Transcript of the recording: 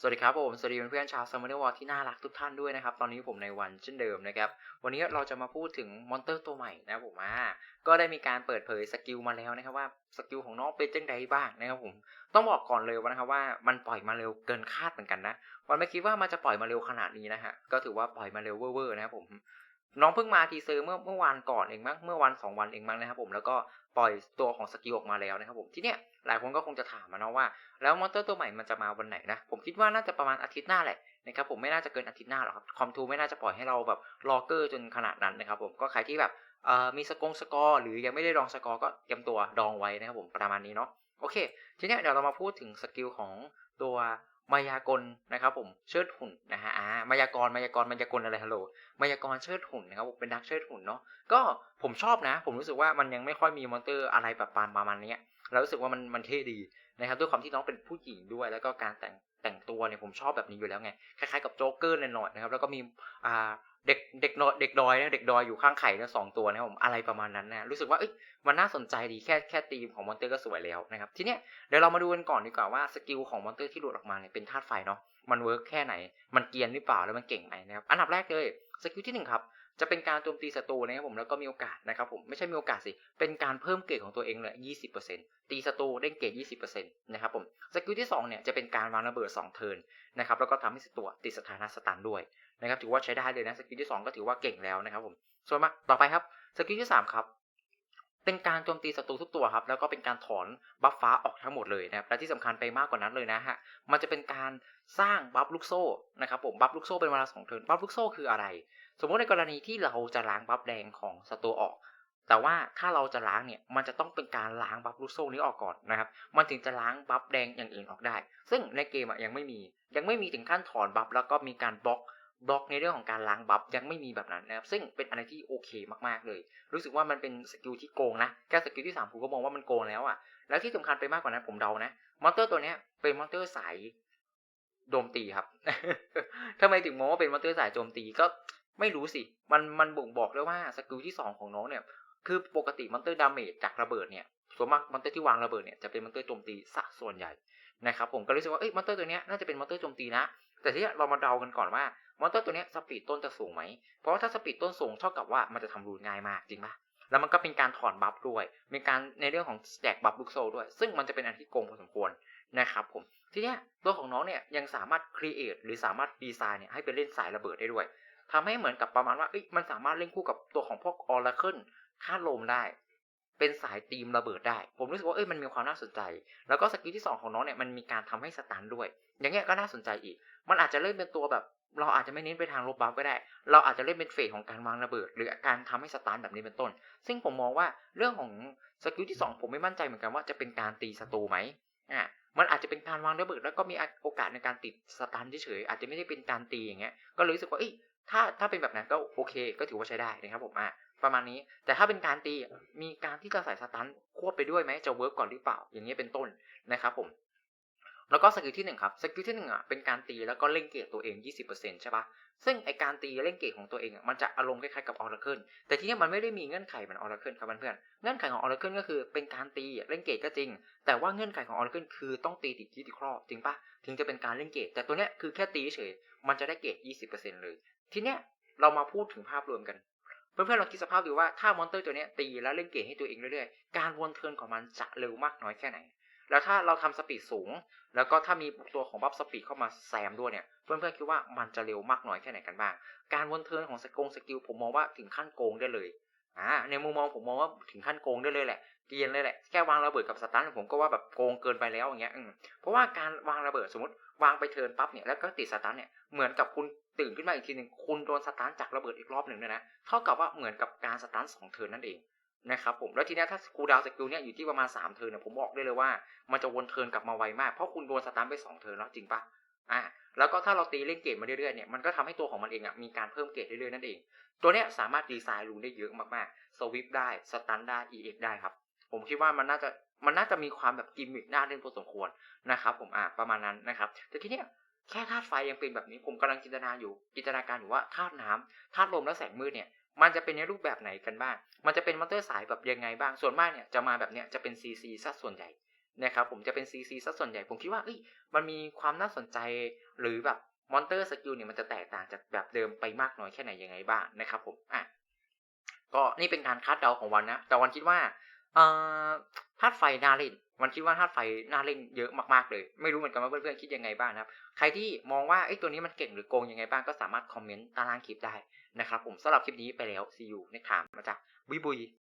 สวัสดีครับผมสวัสดีเพื่อนๆชาวซัมเมอร์วอลที่น่ารักทุกท่านด้วยนะครับ ตอนนี้ผมในวันเช่นเดิมนะครับ วันนี้เราจะมาพูดถึงมอนเตอร์ตัวใหม่นะครับผมอ่าก็ได้มีการเปิดเผยสกิลมาแล้วนะครับว่าสกิลของน้องเป็นจังไดบ้างนะครับผมต้องบอกก่อนเลยว่านะครับว่ามันปล่อยมาเร็วเกินคาดเหมือนกันนะวันไม่คิดว่ามันจะปล่อยมาเร็วขนาดนี้นะฮะก็ถือว่าปล่อยมาเร็วเวอร์ๆนะครับผม น้องเพิ่งมาทีเซอร์เมื่อเมื่อวานก่อนเองมั้งเมื่อวันสองวันเองมั้งนะครับผมแล้วก็ปล่อยตัวของสกิลออกมาแล้วนะครับผมที่เนี้ยหลายคนก็คงจะถามมาเนาะว่า แล้วมอนเตอร์ตัวใหม่มันจะมาวันไหนนะผมคิดว่าน่าจะประมาณอาทิตย์หน้าแหละนะครับผมไม่น่าจะเกินอาทิตย์หน้าหรอกครับคอมทูไม่น่าจะปล่อยให้เราแบบรอเกอร์จนขนาดนั้นนะครับผมก็ใครที่แบบเอ่อมีสกงสกอร์หรือยังไม่ได้ลองสกอร์ก็เตรียมตัวดองไว้นะครับผมประมาณนี้เนาะโอเค ทีเนี้ยเดี๋ยวเรามาพูดถึงสกิลของตัว มายากลนะครับผมเชิดหุ่นนะฮะอ่ามายากรมายากรมายากลอะไรฮัลโหลมายากรเชิดหุ่นนะครับผมเป็นนักเชิดหุ่นเนาะก็ผมชอบนะ ผมรู้สึกว่ามันยังไม่ค่อยมีมอนเตอร์อะไรแบบปานประมาณนี้เรารู้สึกว่ามันมันเท่ดีนะครับด้วยความที่น้องเป็นผู้หญิงด้วย แล้วก็การแต่ง แต่งตัวเนี่ยผมชอบแบบนี้อยู่แล้วไงคล้ายๆกับโจ๊กเกอร์หน่อยๆนะครับแล้วก็มีอ่าเด็กเด็กนอยเด็กดอยนะเด็กดอยอยู่ข้างไข่เนี่ยสองตัวนะครับผมอะไรประมาณนั้นนะรู้สึกว่าเอ้ยมันน่าสนใจดีแค่แค่ธีมของมอนเตอร์ก็สวยแล้วนะครับทีเนี้ยเดี๋ยวเรามาดูกันก่อนดีกว่าว่าสกิลของมอนเตอร์ที่หลุดออกมาเนี่ยเป็นธาตุไฟเนาะมันเวิร์กแค่ไหนมันเกียนหรือเปล่าแล้วมันเก่งไหมนะครับอันดับแรกเลยสกิลที่หนึ่งครับ จะเป็นการโจมตีศัตรูนะครับผมแล้วก็มีโอกาสนะครับผมไม่ใช่มีโอกาสสิ เป็นการเพิ่มเกรดของตัวเองเลย 20%ตีศัตรูได้เกรด 20%นะครับผมสกิลที่สองเนี่ยจะเป็นการวางระเบิด2เทิร์นนะครับแล้วก็ทำให้ศัตรูติดสถานะสตันด้วยนะครับถือว่าใช้ได้เลยนะสกิลที่สองก็ถือว่าเก่งแล้วนะครับผมส่วนมาต่อไปครับสกิลที่สามครับเป็นการโจมตีศัตรูทุกตัวครับแล้วก็เป็นการถอนบัฟฟ้าออกทั้งหมดเลยนะครับและที่สำคัญไปมากกว่านั้นเลยนะฮะมันจะเป็นการสร้างบัฟลูกโซ่นะครับผมบัฟลูกโซ่เป็นเวลาสองเทิร์นบัฟลูกโซ่คืออะไร สมมติในกรณีที่เราจะล้างบัฟแดงของศัตรูออก แต่ว่าถ้าเราจะล้างเนี่ย มันจะต้องเป็นการล้างบัฟลูโซ่นี้ออกก่อนนะครับ มันถึงจะล้างบัฟแดงอย่างอื่นออกได้ ซึ่งในเกมอะยังไม่มี ยังไม่มีถึงขั้นถอนบัฟแล้วก็มีการบล็อกบล็อกในเรื่องของการล้างบัฟยังไม่มีแบบนั้นนะครับ ซึ่งเป็นอะไรที่โอเคมากๆเลย รู้สึกว่ามันเป็นสกิลที่โกงนะแค่สกิลที่3ผมก็มองว่ามันโกงแล้วอะ่ะ แล้วที่สำคัญไปมากกว่านั้นผมเดานะ มอนเตอร์ตัวเนี้ยเป็นมอนเตอร์สายโจมตีครับทำไมถึงมองว่าเป็นมอนเตอร์สายโจมตีก็ ไม่รู้สิ มันมันบ่งบอกได้ว่าสกิลที่2ของน้องเนี่ย คือปกติมอนเตอร์ดาเมจจากระเบิดเนี่ย ส่วนมากมอนเตอร์ที่วางระเบิดเนี่ยจะเป็นมอนเตอร์โจมตีซะส่วนใหญ่นะครับผมก็รู้สึกว่าเอ้ยมอนเตอร์ตัวเนี้ยน่าจะเป็นมอนเตอร์โจมตีนะ แต่ที่เรามาเดากันก่อนว่ามอนเตอร์ตัวเนี้ยสปีดต้นจะสูงไหม เพราะว่าถ้าสปีดต้นสูงเท่ากับว่ามันจะทำรูนง่ายมากจริงปะแล้วมันก็เป็นการถอนบัฟด้วยเป็นการในเรื่องของแจกบัฟลูกโซ่ด้วย ซึ่งมันจะเป็นอันที่โกงพอสมควรนะครับผมทีเนี้ยตัวของน้องเนี่ยยังสามารถครีเอทหรือสามารถดีไซน์เนี่ยให้ไปเล่นสายระเบิดได้ด้วย ทำให้เหมือนกับประมาณว่ามันสามารถเล่นคู่กับตัวของพวกออร์เคิลธาลมได้ เป็นสายตีมระเบิดได้ ผมรู้สึกว่าเอ้ยมันมีความน่าสนใจ แล้วก็สกิลที่ 2 ของน้องเนี่ยมันมีการทำให้สตันด้วย อย่างเงี้ยก็น่าสนใจอีก มันอาจจะเล่นเป็นตัวแบบ เราอาจจะไม่เน้นไปทางลบบัฟก็ได้ เราอาจจะเล่นเป็นเฟสของการวางระเบิด หรือการทำให้สตาร์ทแบบนี้เป็นต้น ซึ่งผมมองว่าเรื่องของสกิลที่ 2 ผมไม่มั่นใจเหมือนกันว่าจะเป็นการตีศัตรูไหมอ่ามันอาจจะเป็นการวางระเบิดแล้วก็มีโอกาสในการติดสตาร์ทเฉยๆอาจจะไม่ได้เป็นการตีอย่างเงี้ย ก็เลยรู้สึกว่าเอ้ย ถ้าถ้าเป็นแบบนั้นก็โอเค ก็ถือว่าใช้ได้นะครับผมอะประมาณนี้ แต่ถ้าเป็นการตีมีการที่จะใส่สตันควบไปด้วยไหมจะเวิร์กก่อนหรือเปล่า อย่างเงี้ยเป็นต้นนะครับผมแล้วก็สกิลที่หนึ่งครับ สกิลที่หนึ่งอะเป็นการตีแล้วก็เล่นเกรดตัวเอง 20%ใช่ปะซึ่งไอการตีเล่นเกรดของตัวเองอะมันจะอารมณ์คล้ายๆกับออร์เคิลแต่ทีนี้มันไม่ได้มีเงื่อนไขเหมือนออร์เคิลครับเพื่อนเงื่อนไขของออร์เคิลก็คือเป็นการตีเล่นเกรดก็จริง แต่ว่าเงื่อนไขของออร์เคิลคือต้องตีติดที่ติครอบจริงปะถึงจะเป็นการเล่นเกรดแต่ตัวเนี้ยคือแค่ตีเฉยมันจะได้เกรด20%เลย ทีเนี้ยเรามาพูดถึงภาพรวมกัน เพื่อนๆลองคิดสภาพดูว่าถ้ามอนเตอร์ตัวเนี้ยตีแล้วเล่นเกรดให้ตัวเองเรื่อยๆ การวนเทิร์นของมันจะเร็วมากน้อยแค่ไหน แล้วถ้าเราทำสปีดสูง แล้วก็ถ้ามีตัวของบัฟสปีดเข้ามาแซมด้วยเนี่ย เพื่อนๆคิดว่ามันจะเร็วมากน้อยแค่ไหนกันบ้าง การวนเทิร์นของสกงสกิลผมมองว่าถึงขั้นโกงได้เลยอ่าในมุมมองผมมองว่าถึงขั้นโกงได้เลยแหละ เกียนเลยแหละแค่วางระเบิดกับสตันผมก็ว่าแบบโกงเกินไปแล้วอย่างเงี้ยเพราะว่าการวางระเบิดสมมติวางไปเทินปั๊บเนี่ยแล้วก็ติดสตันเนี่ยเหมือนกับคุณตื่นขึ้นมาอีกทีหนึ่งคุณโดนสตันจากระเบิดอีกรอบหนึ่งเนี่ยนะเท่ากับว่าเหมือนกับการสตันสองเทินนั่นเองนะครับผมแล้วทีนี้ถ้าคูดาวสกิลเนี่ยอยู่ที่ประมาณ3เทินเนี่ยผมบอกได้เลยว่ามันจะวนเทินกลับมาไวมากเพราะคุณโดนสตันไป2เทินแล้วจริงปะอ่าแล้วก็ถ้าเราตีเล่นเกมมาเรื่อยๆเนี่ยมันก็ทำให้ตัวของมันเองอะมีการเพิ่มเกรดเรื่อยๆนั่นเอง ตัวเนี้ยสามารถดีไซน์รูนได้เยอะมากๆสวิปได้สตันได้ EX ได้ครับ ผมคิดว่ามันน่าจะมันน่าจะมีความแบบกิมมิคน่าเล่นพอสมควรนะครับ ผมอ่าประมาณนั้นนะครับแต่ทีเนี้ยแค่ธาตุไฟยังเป็นแบบนี้ผมกำลังจินตนาอยู่จินตนาการอยู่ว่าธาตุน้ำธาตุลมและแสงมืดเนี่ยมันจะเป็นในรูปแบบไหนกันบ้าง มันจะเป็นมอนเตอร์สายแบบยังไงบ้าง ส่วนมากเนี่ยจะมาแบบเนี้ยจะเป็น CC ซะส่วนใหญ่นะครับผมจะเป็น CC ซะส่วนใหญ่ ผมคิดว่าเอ้ยมันมีความน่าสนใจหรือแบบมอนเตอร์สกิลเนี่ยมันจะแตกต่างจากแบบเดิมไปมากน้อยแค่ไหนยังไงบ้างนะครับผมอะก็นี่เป็นการคาดเดาของวันนะ แต่วันคิดว่า เอ่อธาตุไฟน่าเล่นมันคิดว่าธาตุไฟน่าเล่นเยอะมากๆเลย ไม่รู้เหมือนกันว่าเพื่อนๆคิดยังไงบ้างนะครับ ใครที่มองว่าไอ้ตัวนี้มันเก่งหรือโกงยังไงบ้างก็สามารถคอมเมนต์ใต้ล่างคลิปได้นะครับผมสำหรับคลิปนี้ไปแล้ว see you ในถามมาจ้ะบุยบุย